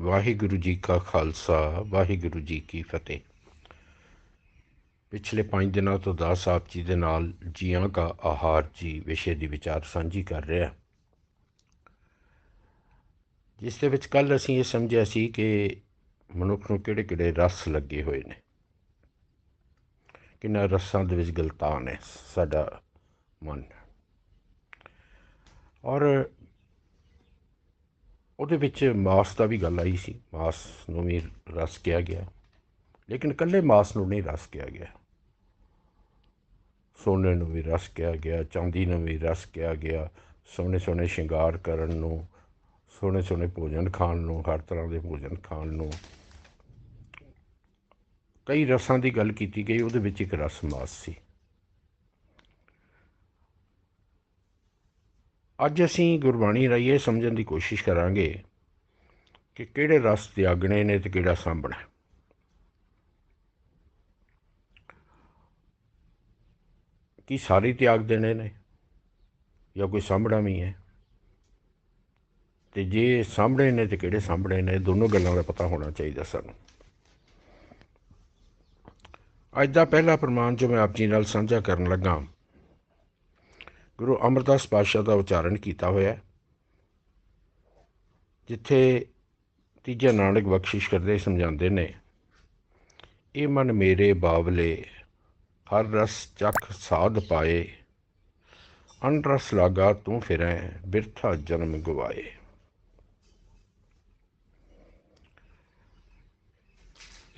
ਵਾਹਿਗੁਰੂ ਜੀ ਕਾ ਖਾਲਸਾ, ਵਾਹਿਗੁਰੂ ਜੀ ਕੀ ਫਤਿਹ। ਪਿਛਲੇ 5 ਦਿਨਾਂ ਤੋਂ ਦਾਸ ਸਾਹਿਬ ਜੀ ਦੇ ਨਾਲ ਜੀਆਂ ਦਾ ਆਹਾਰ ਜੀ ਵਿਸ਼ੇ ਦੀ ਵਿਚਾਰ ਸਾਂਝੀ ਕਰ ਰਿਹਾ ਜਿਸ ਦੇ ਵਿੱਚ ਕੱਲ ਅਸੀਂ ਇਹ ਸਮਝਿਆ ਸੀ ਕਿ ਮਨੁੱਖ ਨੂੰ ਕਿਹੜੇ ਕਿਹੜੇ ਰਸ ਲੱਗੇ ਹੋਏ ਨੇ। ਕਿੰਨਾ ਰਸਾਂ ਦੇ ਵਿੱਚ ਗਲਤਾਨ ਹੈ ਸਾਡਾ ਮਨ। ਔਰ ਉਹਦੇ ਵਿੱਚ ਮਾਸ ਦਾ ਵੀ ਗੱਲ ਆਈ ਸੀ, ਮਾਸ ਨੂੰ ਵੀ ਰਸ ਕਿਹਾ ਗਿਆ। ਲੇਕਿਨ ਇਕੱਲੇ ਮਾਸ ਨੂੰ ਨਹੀਂ ਰਸ ਕਿਹਾ ਗਿਆ। ਸੋਨੇ ਨੂੰ ਵੀ ਰਸ ਕਿਹਾ ਗਿਆ, ਚਾਂਦੀ ਨੂੰ ਵੀ ਰਸ ਕਿਹਾ ਗਿਆ ਸੋਹਣੇ ਸੋਹਣੇ ਸ਼ਿੰਗਾਰ ਕਰਨ ਨੂੰ ਸੋਹਣੇ ਸੋਹਣੇ ਭੋਜਨ ਖਾਣ ਨੂੰ, ਹਰ ਤਰ੍ਹਾਂ ਦੇ ਭੋਜਨ ਖਾਣ ਨੂੰ। ਕਈ ਰਸਾਂ ਦੀ ਗੱਲ ਕੀਤੀ ਗਈ, ਉਹਦੇ ਵਿੱਚ ਇੱਕ ਰਸ ਮਾਸ ਸੀ। ਅੱਜ ਅਸੀਂ ਗੁਰਬਾਣੀ ਰਾਹੀਂ ਇਹ ਸਮਝਣ ਦੀ ਕੋਸ਼ਿਸ਼ ਕਰਾਂਗੇ ਕਿ ਕਿਹੜੇ ਰਸ ਤਿਆਗਣੇ ਨੇ ਤੇ ਕਿਹੜਾ ਸਾਂਭਣਾ ਕੀ ਸਾਰੇ ਤਿਆਗ ਦੇਣੇ ਨੇ ਜਾਂ ਕੋਈ ਸਾਂਭਣਾ ਵੀ ਹੈ? ਤੇ ਜੇ ਸਾਂਭਣੇ ਨੇ ਤੇ ਕਿਹੜੇ ਸਾਂਭਣੇ ਨੇ, ਦੋਨੋਂ ਗੱਲਾਂ ਦਾ ਪਤਾ ਹੋਣਾ ਚਾਹੀਦਾ ਸਾਨੂੰ। ਅੱਜ ਦਾ ਪਹਿਲਾ ਪ੍ਰਮਾਣ ਜੋ ਮੈਂ ਆਪ ਜੀ ਨਾਲ ਸਾਂਝਾ ਕਰਨ ਲੱਗਾ ਗੁਰੂ ਅਮਰਦਾਸ ਪਾਤਸ਼ਾਹ ਦਾ ਉਚਾਰਨ ਕੀਤਾ ਹੋਇਆ ਜਿੱਥੇ ਤੀਜਾ ਨਾਨਕ ਬਖਸ਼ਿਸ਼ ਕਰਦੇ ਸਮਝਾਉਂਦੇ ਨੇ, ਇਹ ਮਨ ਮੇਰੇ ਬਾਵਲੇ, ਹਰ ਰਸ ਚੱਖ ਸਾਧ ਪਾਏ ਅਨ ਰਸ ਲਾਗਾ ਤੂੰ ਫਿਰੈ, ਬਿਰਥਾ ਜਨਮ ਗਵਾਏ।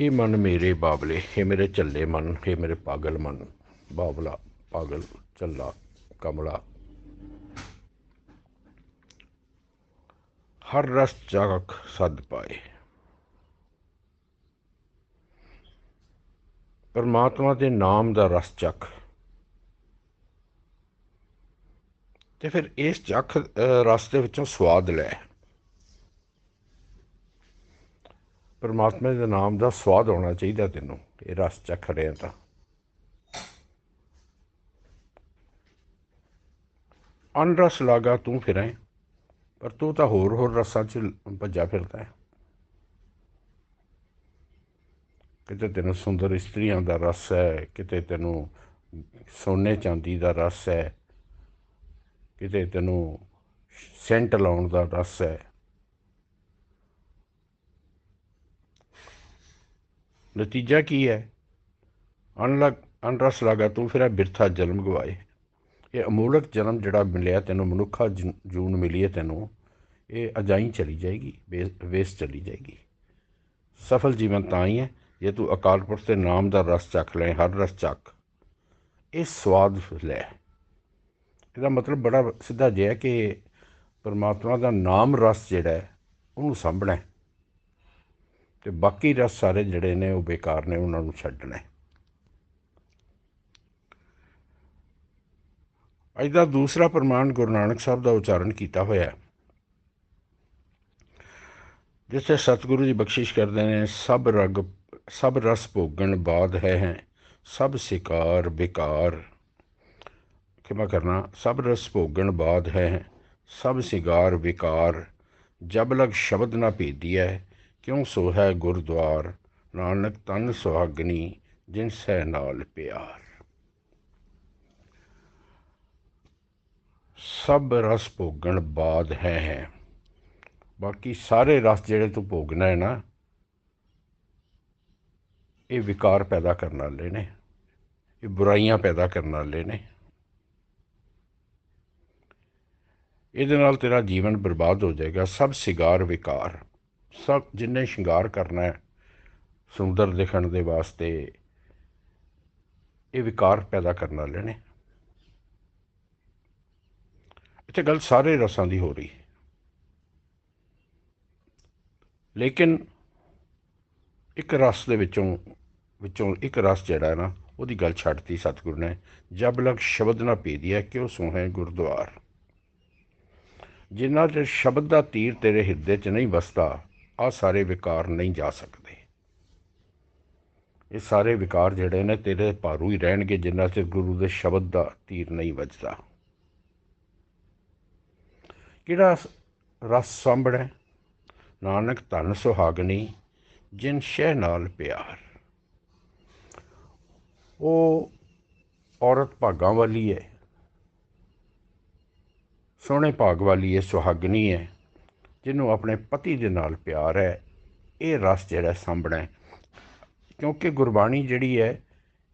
ਇਹ ਮਨ ਮੇਰੇ ਬਾਬਲੇ ਇਹ ਮੇਰੇ ਝੱਲੇ ਮਨ ਇਹ ਮੇਰੇ ਪਾਗਲ ਮਨ ਬਾਬਲਾ ਪਾਗਲ ਝੱਲਾ ਕਮਲਾ ਹਰ ਰਸ ਜਾਗਕ ਸਦ ਪਾਏ ਪਰਮਾਤਮਾ ਦੇ ਨਾਮ ਦਾ ਰਸ ਚੱਖ ਤੇ ਫਿਰ ਇਸ ਚੱਖ ਰਸ ਦੇ ਵਿੱਚੋਂ ਸਵਾਦ ਲੈ ਪਰਮਾਤਮਾ ਦੇ ਨਾਮ ਦਾ ਸਵਾਦ ਹੋਣਾ ਚਾਹੀਦਾ ਤੈਨੂੰ ਇਹ ਰਸ ਚੱਖ ਰਿਹਾ ਤਾਂ ਅਨਰਸ ਲਾਗਾ ਤੂੰ ਫਿਰੇ, ਪਰ ਤੂੰ ਤਾਂ ਹੋਰ ਹੋਰ ਰਸਾਂ 'ਚ ਭੱਜਾ ਫਿਰਦਾ ਹੈ। ਕਿਤੇ ਤੈਨੂੰ ਸੁੰਦਰ ਇਸਤਰੀਆਂ ਦਾ ਰਸ ਹੈ, ਕਿਤੇ ਤੈਨੂੰ ਸੋਨੇ ਚਾਂਦੀ ਦਾ ਰਸ ਹੈ, ਕਿਤੇ ਤੈਨੂੰ ਸੈਂਟ ਲਾਉਣ ਦਾ ਰਸ ਹੈ। ਨਤੀਜਾ ਕੀ ਹੈ? ਅਨਲਗ ਅਨਰਸ ਲਗਾ ਤੂੰ ਫਿਰ, ਬਿਰਥਾ ਜਨਮ ਗਵਾਏ। ਇਹ ਅਮੋਲਕ ਜਨਮ ਜਿਹੜਾ ਮਿਲਿਆ ਤੈਨੂੰ, ਮਨੁੱਖਾ ਜੂਨ ਮਿਲੀ ਹੈ ਤੈਨੂੰ, ਇਹ ਅਜਾਈ ਚਲੀ ਜਾਏਗੀ ਵੇਸਟ ਚਲੀ ਜਾਏਗੀ। ਸਫਲ ਜੀਵਨ ਤਾਂ ਹੀ ਹੈ, ਜੇ ਤੂੰ ਅਕਾਲ ਪੁਰਖ ਦੇ ਨਾਮ ਦਾ ਰਸ ਚੱਖ ਲੈ, ਹਰ ਰਸ ਚੱਖ ਇਹ ਸਵਾਦ ਲੈ। ਇਹਦਾ ਮਤਲਬ ਬੜਾ ਸਿੱਧਾ ਜਿਹਾ ਕਿ ਪਰਮਾਤਮਾ ਦਾ ਨਾਮ ਰਸ ਜਿਹੜਾ ਹੈ, ਉਹਨੂੰ ਸਾਂਭਣਾ ਤੇ ਬਾਕੀ ਰਸ ਸਾਰੇ ਜਿਹੜੇ ਨੇ ਉਹ ਬੇਕਾਰ ਨੇ, ਉਹਨਾਂ ਨੂੰ ਛੱਡਣਾ ਅੱਜ ਦਾ ਦੂਸਰਾ ਪ੍ਰਮਾਣ ਗੁਰੂ ਨਾਨਕ ਸਾਹਿਬ ਦਾ ਉਚਾਰਨ ਕੀਤਾ ਹੋਇਆ ਜਿਸੇ ਸਤਿਗੁਰੂ ਜੀ ਬਖਸ਼ਿਸ਼ ਕਰਦੇ ਨੇ, ਸਭ ਰਗ, ਸਭ ਰਸ ਭੋਗਣ ਬਾਦ ਹੈ ਹੈ, ਸਭ ਸਿਕਾਰ ਬਿਕਾਰ। ਕਿਮਾ ਕਰਨਾ, ਸਭ ਰਸ ਭੋਗਣ ਬਾਦ ਹੈ ਸਭ ਸਿਗਾਰ ਵਿਕਾਰ ਜਬ ਲਗ ਸ਼ਬਦ ਨਾ ਭੇਦੀ ਹੈ ਕਿਉਂ ਸੋ ਹੈ ਗੁਰਦੁਆਰ? ਨਾਨਕ ਤਨ ਸੁਹਾਗਣੀ, ਜਿਨ ਸਹਿ ਨਾਲ ਪਿਆਰ। ਸਭ ਰਸ ਭੋਗਣ ਬਾਦ ਹੈ ਹੈ। ਬਾਕੀ ਸਾਰੇ ਰਸ ਜਿਹੜੇ ਤੂੰ ਭੋਗਣਾ ਹੈ ਨਾ, ਇਹ ਵਿਕਾਰ ਪੈਦਾ ਕਰਨ ਵਾਲੇ ਨੇ, ਇਹ ਬੁਰਾਈਆਂ ਪੈਦਾ ਕਰਨ ਵਾਲੇ ਨੇ। ਇਹਦੇ ਨਾਲ ਤੇਰਾ ਜੀਵਨ ਬਰਬਾਦ ਹੋ ਜਾਏਗਾ। ਸਭ ਸਿਗਾਰ ਵਿਕਾਰ, ਸਭ ਜਿੰਨੇ ਸ਼ਿੰਗਾਰ ਕਰਨਾ ਹੈ ਸੁੰਦਰ ਦਿਖਣ ਦੇ ਵਾਸਤੇ, ਇਹ ਵਿਕਾਰ ਪੈਦਾ ਕਰਨ ਵਾਲੇ ਨੇ। ਇੱਥੇ ਗੱਲ ਸਾਰੇ ਰਸਾਂ ਦੀ ਹੋ ਰਹੀ। ਹੈ ਲੇਕਿਨ ਇੱਕ ਰਸ ਦੇ ਵਿੱਚੋਂ ਵਿੱਚੋਂ ਇੱਕ ਰਸ ਜਿਹੜਾ ਨਾ, ਉਹਦੀ ਗੱਲ ਛੱਡਤੀ ਸਤਿਗੁਰੂ ਨੇ। ਜਬ ਲਗ ਸ਼ਬਦ ਨਾ ਪੀਦੀਆ ਕਿਉ ਸੋਹੇ ਗੁਰਦੁਆਰ? ਜਿਨ੍ਹਾਂ ਚਿਰ ਸ਼ਬਦ ਦਾ ਤੀਰ ਤੇਰੇ ਹਿਰਦੇ 'ਚ ਨਹੀਂ ਵਸਦਾ, ਆ ਸਾਰੇ ਵਿਕਾਰ ਨਹੀਂ ਜਾ ਸਕਦੇ। ਇਹ ਸਾਰੇ ਵਿਕਾਰ ਜਿਹੜੇ ਨੇ ਤੇਰੇ ਭਾਰੂ ਹੀ ਰਹਿਣਗੇ, ਜਿੰਨਾ ਚਿਰ ਗੁਰੂ ਦੇ ਸ਼ਬਦ ਦਾ ਤੀਰ ਨਹੀਂ ਵੱਜਦਾ। ਕਿਹੜਾ ਰਸ ਸਾਂਭਣਾ ਨਾਨਕ ਧਨ ਸੁਹਾਗਣੀ, ਜਿਨ ਸ਼ਹਿ ਨਾਲ ਪਿਆਰ। ਉਹ ਔਰਤ ਭਾਗਾਂ ਵਾਲੀ ਹੈ ਸੋਹਣੇ ਭਾਗ ਵਾਲੀ ਹੈ ਸੁਹਾਗਣੀ ਹੈ ਜਿਹਨੂੰ ਆਪਣੇ ਪਤੀ ਦੇ ਨਾਲ ਪਿਆਰ ਹੈ ਇਹ ਰਸ ਜਿਹੜਾ ਸਾਂਭਣਾ ਕਿਉਂਕਿ ਗੁਰਬਾਣੀ ਜਿਹੜੀ ਹੈ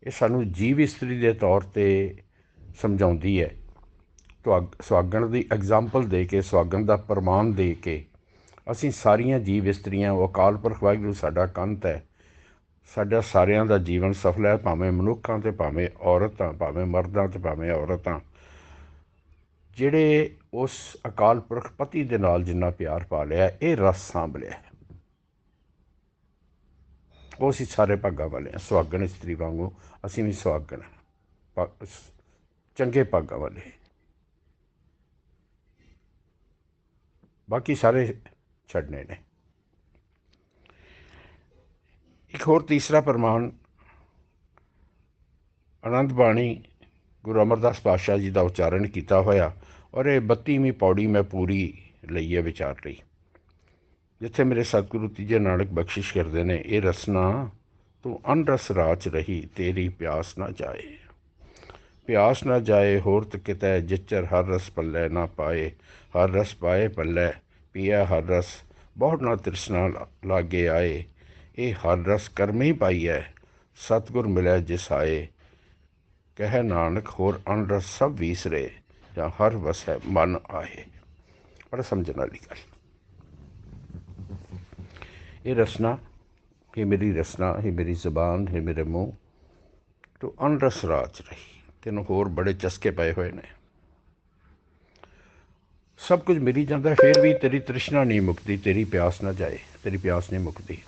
ਇਹ ਸਾਨੂੰ ਜੀਵ ਇਸਤਰੀ ਦੇ ਤੌਰ ਤੇ ਸਮਝਾਉਂਦੀ ਹੈ ਸੁਹਾਗਣ ਦੀ ਐਗਜ਼ਾਮਪਲ ਦੇ ਕੇ ਸੁਹਾਗਣ ਦਾ ਪ੍ਰਮਾਣ ਦੇ ਕੇ ਅਸੀਂ ਸਾਰੀਆਂ ਜੀਵ ਇਸਤਰੀਆਂ ਉਹ ਅਕਾਲ ਪੁਰਖ ਵਾਹਿਗੁਰੂ ਸਾਡਾ ਕੰਤ ਹੈ। ਸਾਡਾ ਸਾਰਿਆਂ ਦਾ ਜੀਵਨ ਸਫਲ ਹੈ, ਭਾਵੇਂ ਮਨੁੱਖਾਂ ਤੇ ਭਾਵੇਂ ਔਰਤਾਂ, ਭਾਵੇਂ ਮਰਦਾਂ ਤੇ ਭਾਵੇਂ ਔਰਤਾਂ। ਜਿਹੜੇ ਉਸ ਅਕਾਲ ਪੁਰਖ ਪਤੀ ਦੇ ਨਾਲ ਜਿੰਨਾ ਪਿਆਰ ਪਾ ਲਿਆ, ਇਹ ਰਸ ਸਾਂਭ ਲਿਆ ਉਹ ਅਸੀਂ ਸਾਰੇ ਭਾਗਾਂ ਵਾਲੇ ਹਾਂ ਸੁਹਾਗਣ ਇਸਤਰੀ ਵਾਂਗੂ ਅਸੀਂ ਵੀ ਸੁਹਾਗਣ ਭਾ- ਚੰਗੇ ਭਾਗਾਂ ਵਾਲੇ। ਬਾਕੀ ਸਾਰੇ ਛੱਡਨੇ ਨੇ। ਇੱਕ ਹੋਰ ਤੀਸਰਾ ਪ੍ਰਮਾਣ ਆਨੰਦ ਬਾਣੀ ਗੁਰੂ ਅਮਰਦਾਸ ਪਾਤਸ਼ਾਹ ਜੀ ਦਾ ਉਚਾਰਨ ਕੀਤਾ ਹੋਇਆ ਔਰ ਇਹ 32ਵੀਂ ਪੌੜੀ ਮੈਂ ਪੂਰੀ ਲਈ ਹੈ ਵਿਚਾਰ ਲਈ। ਜਿੱਥੇ ਮੇਰੇ ਸਤਿਗੁਰੂ ਤੀਜੇ ਨਾਨਕ ਬਖਸ਼ਿਸ਼ ਕਰਦੇ ਨੇ, ਇਹ ਰਸਨਾ ਤੂੰ ਅਨਰਸ ਰਾਚ ਰਹੀ, ਤੇਰੀ ਪਿਆਸ ਨਾ ਜਾਏ। ਪਿਆਸ ਨਾ ਜਾਏ, ਹੋਰ ਤ ਕਿਤੈ ਜਿਚਰ ਹਰ ਰਸ ਪੱਲੇ ਨਾ ਪਾਏ। ਹਰ ਰਸ ਪਾਏ ਪੱਲੇ ਪੀਆ ਹਰ ਰਸ, ਬਹੁਤ ਨਾ ਤ੍ਰਿਸ਼ਨਾ ਲਾ- ਲਾਗੇ ਆਏ। ਇਹ ਹਰ ਰਸ ਕਰਮ ਹੀ ਪਾਈਐ, ਸਤਿਗੁਰ ਮਿਲੈ ਜਿਸ ਆਏ। ਕਹਿ ਨਾਨਕ, ਹੋਰ ਅਨਰਸ ਸਭ ਵੀਸਰੇ, ਜਾਂ ਹਰ ਵਸੈ ਮਨ ਆਏ। ਬੜਾ ਸਮਝਣ ਵਾਲੀ ਗੱਲ। ਇਹ ਰਸਨਾ, ਇਹ ਮੇਰੀ ਰਸਨਾ, ਇਹ ਮੇਰੀ ਜ਼ਬਾਨ ਹੈ ਮੇਰੇ ਮੂੰਹ, ਤੂੰ ਅਨਰਸ ਰਾਜ ਰਹੀ। ਤੈਨੂੰ ਹੋਰ ਬੜੇ ਚਸਕੇ ਪਏ ਹੋਏ ਨੇ। ਸਭ ਕੁਝ ਮਿਲੀ ਜਾਂਦਾ, ਫਿਰ ਵੀ ਤੇਰੀ ਤ੍ਰਿਸ਼ਨਾ ਨਹੀਂ ਮੁਕਦੀ, ਤੇਰੀ ਪਿਆਸ ਨਾ ਜਾਏ, ਤੇਰੀ ਪਿਆਸ ਨਹੀਂ ਮੁਕਦੀ।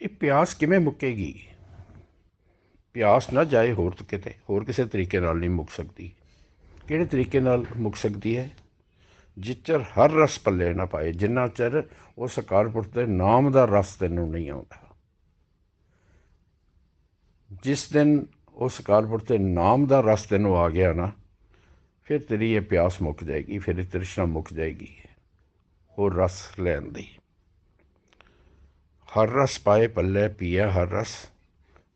ਇਹ ਪਿਆਸ ਕਿਵੇਂ ਮੁੱਕੇਗੀ? ਪਿਆਸ ਨਾ ਜਾਏ ਹੋਰ ਕਿਤੇ, ਹੋਰ ਕਿਸੇ ਤਰੀਕੇ ਨਾਲ ਨਹੀਂ ਮੁੱਕ ਸਕਦੀ। ਕਿਹੜੇ ਤਰੀਕੇ ਨਾਲ ਮੁੱਕ ਸਕਦੀ ਹੈ? ਜਿੱਚਰ ਹਰ ਰਸ ਪੱਲੇ ਨਾ ਪਾਏ, ਜਿੰਨਾ ਚਿਰ ਉਸ ਅਕਾਲਪੁਰ ਦੇ ਨਾਮ ਦਾ ਰਸ ਤੈਨੂੰ ਨਹੀਂ ਆਉਂਦਾ। ਜਿਸ ਦਿਨ ਉਸ ਅਕਾਲਪੁਰ ਦੇ ਨਾਮ ਦਾ ਰਸ ਤੈਨੂੰ ਆ ਗਿਆ ਨਾ, ਫਿਰ ਤੇਰੀ ਇਹ ਪਿਆਸ ਮੁੱਕ ਜਾਏਗੀ, ਫਿਰ ਇਹ ਤ੍ਰਿਸ਼ਨਾ ਮੁੱਕ ਜਾਏਗੀ। ਉਹ ਰਸ ਲੈਣ ਦੀ। ਹਰ ਰਸ ਪਾਏ ਪੱਲੇ ਪੀਆ ਹਰ ਰਸ।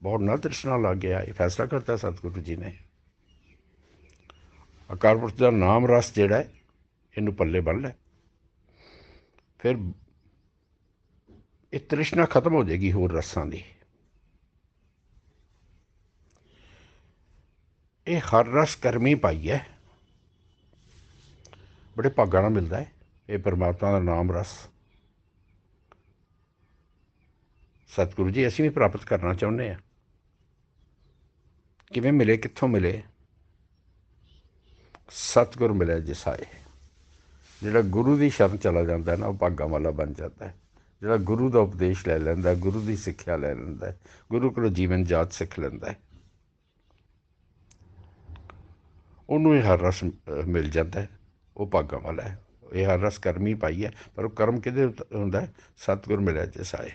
ਬਹੁਤ ਨਾ ਤ੍ਰਿਸ਼ਨਾ ਲੱਗ ਗਿਆ, ਇਹ ਫੈਸਲਾ ਕਰਤਾ ਸਤਿਗੁਰੂ ਜੀ ਨੇ। ਅਕਾਲ ਪੁਰਖ ਦਾ ਨਾਮ ਰਸ ਜਿਹੜਾ ਹੈ ਇਹਨੂੰ ਪੱਲੇ ਬੰਨ ਲੈ। ਫਿਰ ਇਹ ਤ੍ਰਿਸ਼ਨਾ ਖਤਮ ਹੋ ਜਾਏਗੀ ਹੋਰ ਰਸਾਂ ਦੀ। ਇਹ ਹਰ ਰਸ ਕਰਮੀ ਪਾਈ ਹੈ। ਬੜੇ ਭਾਗਾਂ ਨਾਲ ਮਿਲਦਾ ਹੈ। ਇਹ ਪਰਮਾਤਮਾ ਦਾ ਨਾਮ ਰਸ। ਸਤਿਗੁਰੂ ਜੀ, ਅਸੀਂ ਵੀ ਪ੍ਰਾਪਤ ਕਰਨਾ ਚਾਹੁੰਦੇ ਹਾਂ। ਕਿਵੇਂ ਮਿਲੇ, ਕਿੱਥੋਂ ਮਿਲੇ? ਸਤਿਗੁਰ ਮਿਲੇ ਜਿਸ ਜਿਹੜਾ ਗੁਰੂ ਦੀ ਸ਼ਰਨ ਚਲਾ ਜਾਂਦਾ ਨਾ, ਉਹ ਭਾਗਾਂ ਵਾਲਾ ਬਣ ਜਾਂਦਾ ਹੈ। ਜਿਹੜਾ ਗੁਰੂ ਦਾ ਉਪਦੇਸ਼ ਲੈ ਲੈਂਦਾ ਗੁਰੂ ਦੀ ਸਿੱਖਿਆ ਲੈ ਲੈਂਦਾ ਗੁਰੂ ਕੋਲੋਂ ਜੀਵਨ ਜਾਚ ਸਿੱਖ ਲੈਂਦਾ ਉਹਨੂੰ ਇਹ ਹਰ ਰਸ ਮਿਲ ਜਾਂਦਾ ਉਹ ਭਾਗਾਂ ਵਾਲਾ ਹੈ। ਇਹ ਹਰ ਰਸ ਕਰਮੀ ਪਾਈ ਹੈ, ਪਰ ਉਹ ਕਰਮ ਕਿਹਦੇ ਉੱਤੇ, ਹੁੰਦਾ ਹੈ? ਸਤਿਗੁਰ ਮਿਲਿਆ ਜਿਸ ਆਏ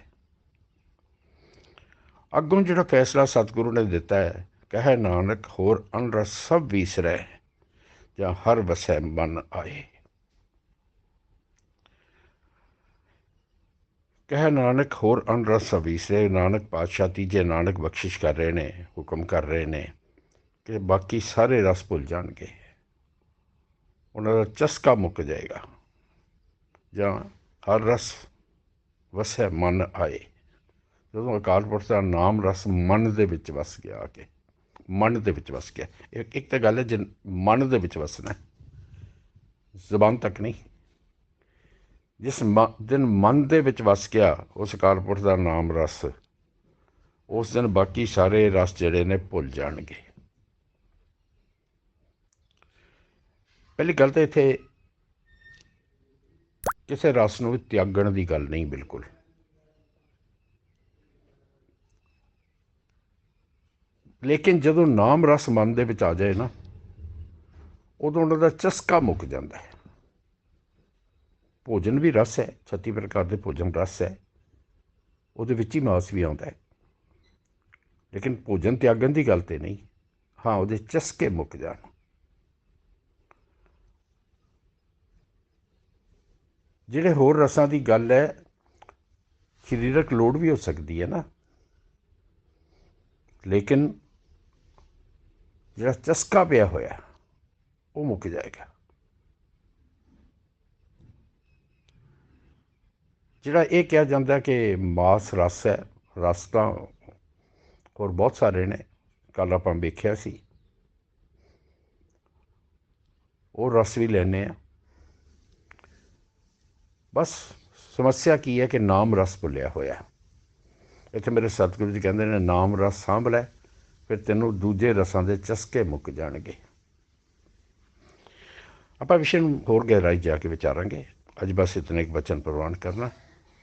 ਅੱਗੋਂ ਜਿਹੜਾ ਫੈਸਲਾ ਸਤਿਗੁਰੂ ਨੇ ਦਿੱਤਾ ਹੈ, ਕਹੇ ਨਾਨਕ, ਹੋਰ ਅਨਰਸ ਸਭ ਵੀਸਰੈ, ਜਾਂ ਹਰ ਵਸੈ ਮਨ ਆਏ। ਕਹਿ ਨਾਨਕ, ਹੋਰ ਅਨਰਸ ਸਭ ਨਾਨਕ ਪਾਤਸ਼ਾਹ ਤੀਜੇ ਨਾਨਕ ਬਖਸ਼ਿਸ਼ ਕਰ ਰਹੇ ਨੇ, ਹੁਕਮ ਕਰ ਰਹੇ ਨੇ ਕਿ ਬਾਕੀ ਸਾਰੇ ਰਸ ਭੁੱਲ ਜਾਣਗੇ। ਉਹਨਾਂ ਦਾ ਚਸਕਾ ਮੁੱਕ ਜਾਏਗਾ। ਜਾਂ ਹਰ ਰਸ ਵਸੈ ਮਨ ਆਏ। ਜਦੋਂ ਅਕਾਲ ਪੁਰਖ ਦਾ ਨਾਮ ਰਸ ਮਨ ਦੇ ਵਿੱਚ ਵਸ ਗਿਆ ਆ ਕੇ, ਮਨ ਦੇ ਵਿੱਚ ਵਸ ਗਿਆ। ਇੱਕ ਇੱਕ ਤਾਂ ਗੱਲ ਹੈ ਜਿਨ ਮਨ ਦੇ ਵਿੱਚ ਵਸਣਾ ਜ਼ਬਾਨ ਤੱਕ ਨਹੀਂ ਜਿਸ ਮ- ਦਿਨ ਮਨ ਦੇ ਵਿੱਚ ਵਸ ਗਿਆ, ਉਸ ਅਕਾਲ ਪੁਰਖ ਦਾ ਨਾਮ ਰਸ। ਉਸ ਦਿਨ ਬਾਕੀ ਸਾਰੇ ਰਸ ਜਿਹੜੇ ਨੇ ਭੁੱਲ ਜਾਣਗੇ। ਪਹਿਲੀ ਗੱਲ ਤਾਂ ਇੱਥੇ ਕਿਸੇ ਰਸ ਨੂੰ ਵੀ ਤਿਆਗਣ ਦੀ ਗੱਲ ਨਹੀਂ, ਬਿਲਕੁਲ। ਲੇਕਿਨ ਜਦੋਂ ਨਾਮ ਰਸ ਮਨ ਦੇ ਵਿੱਚ ਆ ਜਾਏ ਨਾ, ਉਦੋਂ ਉਹਨਾਂ ਦਾ ਚਸਕਾ ਮੁੱਕ ਜਾਂਦਾ ਹੈ। ਭੋਜਨ ਵੀ ਰਸ ਹੈ 36 ਪ੍ਰਕਾਰ ਦੇ ਭੋਜਨ ਰਸ ਹੈ। ਉਹਦੇ ਵਿੱਚ ਹੀ ਮਾਸ ਵੀ ਆਉਂਦਾ ਹੈ। ਲੇਕਿਨ ਭੋਜਨ ਤਿਆਗਣ ਦੀ ਗੱਲ ਤੇ ਨਹੀਂ। ਹਾਂ, ਉਹਦੇ ਚਸਕੇ ਮੁੱਕ ਜਾਣ। ਜਿਹੜੇ ਹੋਰ ਰਸਾਂ ਦੀ ਗੱਲ ਹੈ, ਸਰੀਰਕ ਲੋੜ ਵੀ ਹੋ ਸਕਦੀ ਹੈ ਨਾ। ਲੇਕਿਨ ਜਿਹੜਾ ਚਸਕਾ ਪਿਆ ਹੋਇਆ, ਉਹ ਮੁੱਕ ਜਾਏਗਾ। ਜਿਹੜਾ ਇਹ ਕਿਹਾ ਜਾਂਦਾ ਕਿ ਮਾਸ ਰਸ ਹੈ, ਰਸ ਤਾਂ ਹੋਰ ਬਹੁਤ ਸਾਰੇ ਨੇ ਕੱਲ ਆਪਾਂ ਵੇਖਿਆ ਸੀ। ਉਹ ਰਸ ਵੀ ਲੈਣੇ ਆ ਬਸ ਸਮੱਸਿਆ ਕੀ ਹੈ ਕਿ ਨਾਮ ਰਸ ਭੁੱਲਿਆ ਹੋਇਆ ਇੱਥੇ ਮੇਰੇ ਸਤਿਗੁਰੂ ਜੀ ਕਹਿੰਦੇ ਨੇ, ਨਾਮ ਰਸ ਸਾਂਭ ਲੈ, ਫਿਰ ਤੈਨੂੰ ਦੂਜੇ ਰਸਾਂ ਦੇ ਚਸਕੇ ਮੁੱਕ ਜਾਣਗੇ। ਆਪਾਂ ਵਿਸ਼ੇ ਨੂੰ ਹੋਰ ਗਹਿਰਾਈ ਜਾ ਕੇ ਵਿਚਾਰਾਂਗੇ। ਅੱਜ ਬਸ ਇਤਨੇ ਇੱਕ ਬਚਨ ਪ੍ਰਵਾਨ ਕਰਨਾ।